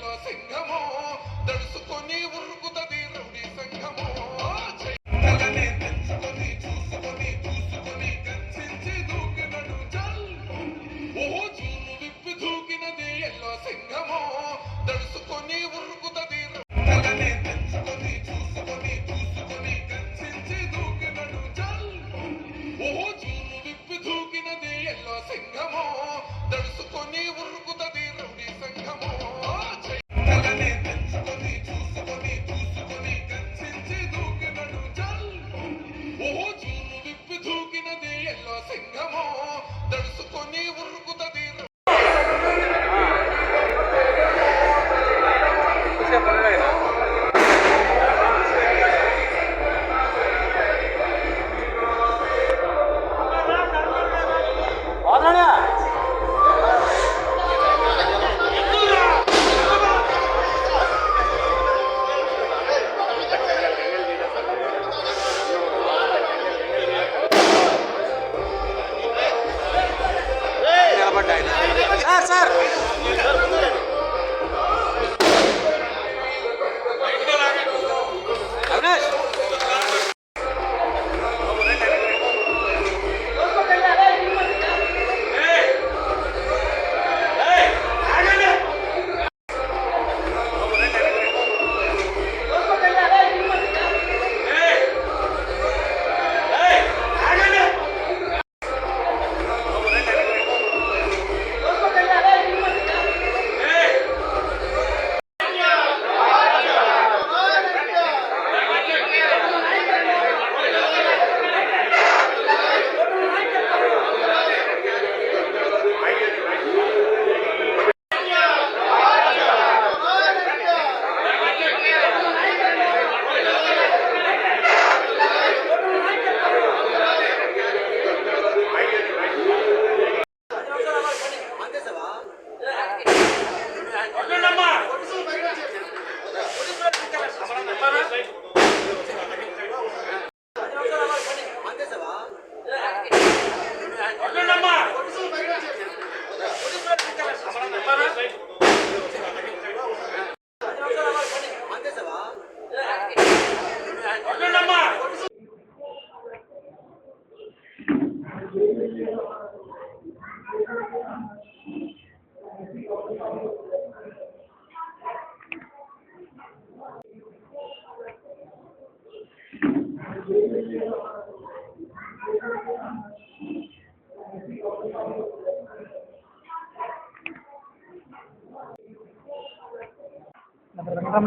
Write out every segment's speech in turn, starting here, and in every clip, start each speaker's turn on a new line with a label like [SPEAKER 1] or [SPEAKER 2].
[SPEAKER 1] lo hacen sir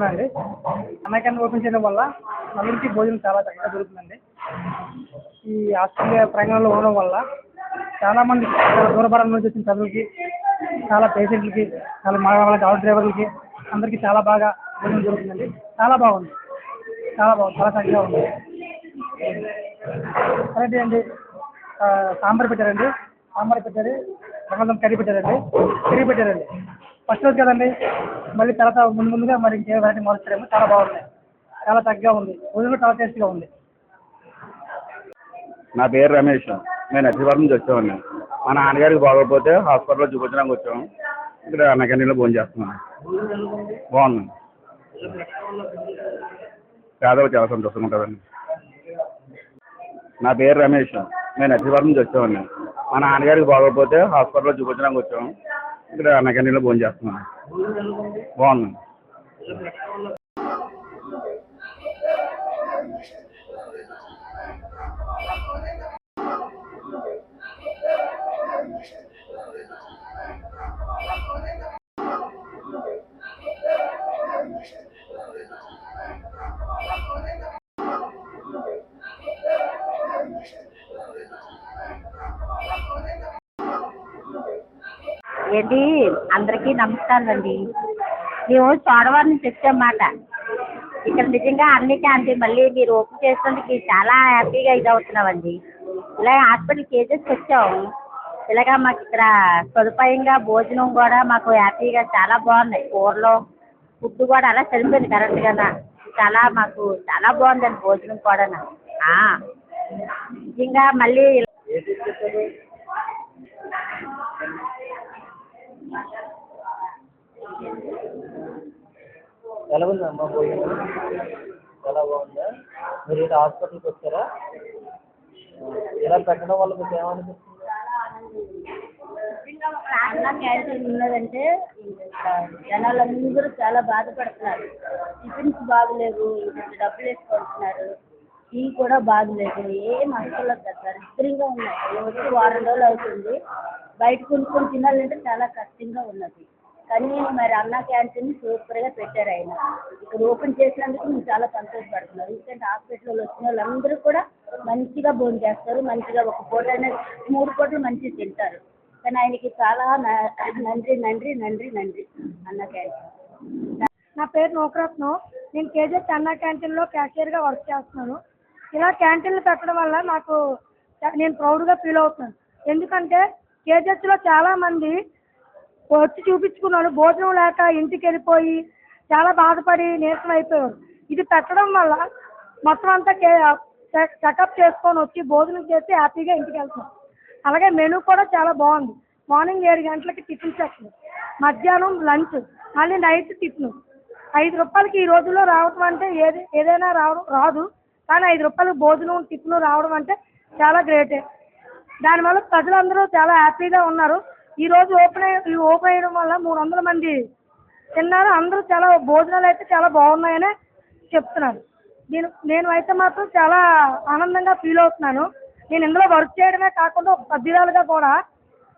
[SPEAKER 1] అండి. అన్నక్యాన్ open చేయడం వల్ల అందరికీ భోజనం చాలా చక్కగా దొరుకుతుందండి ఈ ఆస్ట్రేలియా ప్రాంగణంలో ఉండడం వల్ల చాలామంది చాలా దూరభారం నుంచి వచ్చిన చదువులకి చాలా పేషెంట్లకి చాలా మా వాళ్ళ ఆటో డ్రైవర్లకి అందరికీ చాలా బాగా భోజనం దొరుకుతుందండి చాలా బాగుంది. చాలా బాగుంది. చాలా చక్కగా ఉంది. కరెక్ట్ అండి సాంబార్ పెట్టారండి. సాంబార్ పెట్టారు. బంగాళదుంప కర్రీ పెట్టారండి. కర్రీ పెట్టారండి. ఫస్ట్ రోజు కదండి మళ్ళీ తర్వాత ముందు ముందుగా మరి ఇంకే వెరైటీ మారుస్తారేమో. చాలా బాగుంది చాలా చక్కగా ఉంది. భోజనం చాలా టేస్ట్గా ఉంది.
[SPEAKER 2] నా పేరు రమేష్. నేను నర్సీవరం నుంచి వచ్చామండి. మా నాన్నగారికి బాగోకపోతే హాస్పిటల్లో చూపించడానికి వచ్చాము. ఇక్కడ అన్నకన్నీలో భోజనం చేస్తున్నాను. బాగున్నాను పేదలు చాలా సంతోషంగా ఉంటుందండి నా పేరు రమేష్. నేను నర్సీవరం నుంచి వచ్చామండి మా నాన్నగారికి బాగోకపోతే హాస్పిటల్లో చూపించడానికి వచ్చాము ఇక్కడ అన్నకన్నీలో భోజనం చేస్తున్నాను. బాగున్నాను
[SPEAKER 3] ఏంటి? అందరికీ నమస్కారం అండి. మేము చోడవరం నుంచి వచ్చామాట ఇక్కడ నిజంగా అన్ని క్యాంటీ మళ్ళీ మీరు ఓపెన్ చేసినందుకు చాలా హ్యాపీగా ఇది అవుతున్నామండి ఇలా హాస్పిటల్ కేజెస్ వచ్చాము ఇలాగా మాకు ఇక్కడ సదుపాయంగా భోజనం కూడా మాకు హ్యాపీగా చాలా బాగున్నాయి. కూరలో ఫుడ్ కూడా అలా సరిపోయింది కరెక్ట్గా చాలా మాకు చాలా బాగుందండి భోజనం కూడా నిజంగా మళ్ళీ
[SPEAKER 1] ఎలా ఉందమ్మా భోజనం చాలా బాగుందా? మీరు ఇలా హాస్పిటల్కి వచ్చారా? ఇలా పెట్టడం వల్ల మీకు ఏమనిపిస్తుంది?
[SPEAKER 4] అన్న క్యాన్సర్ ఉన్నదంటే ఇంకా జనాలందరూ చాలా బాధపడుతున్నారు. టిఫిన్స్ బాగలేవు ఇంత డబ్బులు వేసుకుంటున్నారు టీ కూడా బాగలేదు. ఏం అసలు దరిద్రంగా ఉన్నాయి. వచ్చి వారం రోజులు అవుతుంది. బయట కొనుక్కొని తినాలంటే చాలా కష్టంగా ఉన్నది. కానీ మరి అన్న క్యాంటీన్ సూపర్గా పెట్టారు ఆయన. ఇక్కడ ఓపెన్ చేసినందుకు మేము చాలా సంతోషపడుతున్నాం. ఎందుకంటే హాస్పిటల్లో వచ్చిన వాళ్ళందరూ కూడా మంచిగా భోజనం చేస్తారు. మంచిగా ఒక పూట మూడు పూటలు మంచిగా తింటారు. కానీ ఆయనకి చాలా నండ్రి నండ్రి నండ్రి నండ్రి అన్న క్యాంటీన్.
[SPEAKER 5] నా పేరు నోకరత్నం. నేను కేజెస్ అన్నా క్యాంటీన్లో క్యాషియర్గా వర్క్ చేస్తున్నాను. ఇలా క్యాంటీన్లు పెట్టడం వల్ల నాకు నేను ప్రౌడ్గా ఫీల్ అవుతున్నాను. ఎందుకంటే కేజెస్లో చాలామంది వచ్చి చూపించుకున్నాడు. భోజనం లేక ఇంటికి వెళ్ళిపోయి చాలా బాధపడి నీరసం అయిపోయారు ఇది పెట్టడం వల్ల మొత్తం అంతా చెకప్ చేసుకొని వచ్చి భోజనం చేసి హ్యాపీగా ఇంటికి వెళ్తున్నాం అలాగే మెనూ కూడా చాలా బాగుంది. మార్నింగ్ ఏడు గంటలకి టిఫిన్ సెక్షన్. మధ్యాహ్నం లంచ్. మళ్ళీ నైట్ టిఫిన్. ఐదు రూపాయలకి ఈ రోజుల్లో రావడం అంటే ఏది ఏదైనా రావడం రాదు. కానీ ఐదు రూపాయలకి భోజనం టిఫిన్ రావడం అంటే చాలా గ్రేటే. దానివల్ల ప్రజలందరూ చాలా హ్యాపీగా ఉన్నారు. ఈ రోజు ఓపెన్ అయ్యి ఈ ఓపెన్ అయ్యడం వల్ల మూడు వందల మంది తిన్నారు. అందరూ చాలా భోజనాలు అయితే చాలా బాగున్నాయని చెప్తున్నారు. నేను నేను అయితే మాత్రం చాలా ఆనందంగా ఫీల్ అవుతున్నాను. నేను ఇందులో వర్క్ చేయడమే కాకుండా ఒక సభ్యురాలుగా కూడా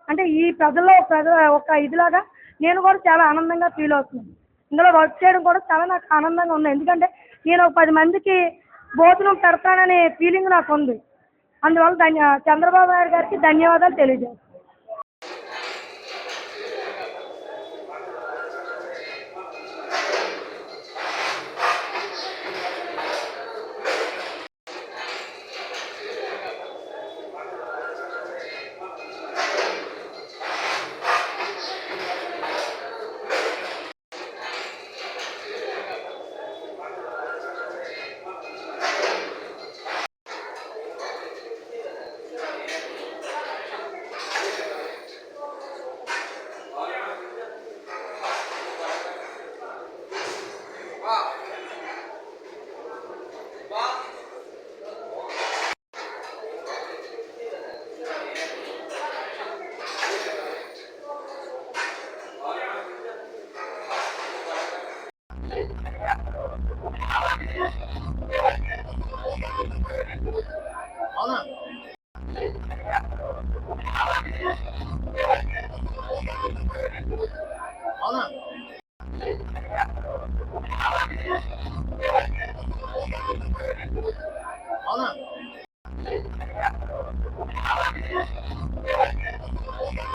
[SPEAKER 5] అంటే ఈ ప్రజల్లో ప్రజ ఒక ఇదిలాగా నేను కూడా చాలా ఆనందంగా ఫీల్ అవుతున్నాను. ఇందులో వర్క్ చేయడం కూడా చాలా నాకు ఆనందంగా ఉంది. ఎందుకంటే నేను ఒక పది మందికి భోజనం పెడతాననే ఫీలింగ్ నాకు ఉంది. అందువల్ల ధన్య చంద్రబాబు నాయుడు గారికి ధన్యవాదాలు తెలియజేస్తాను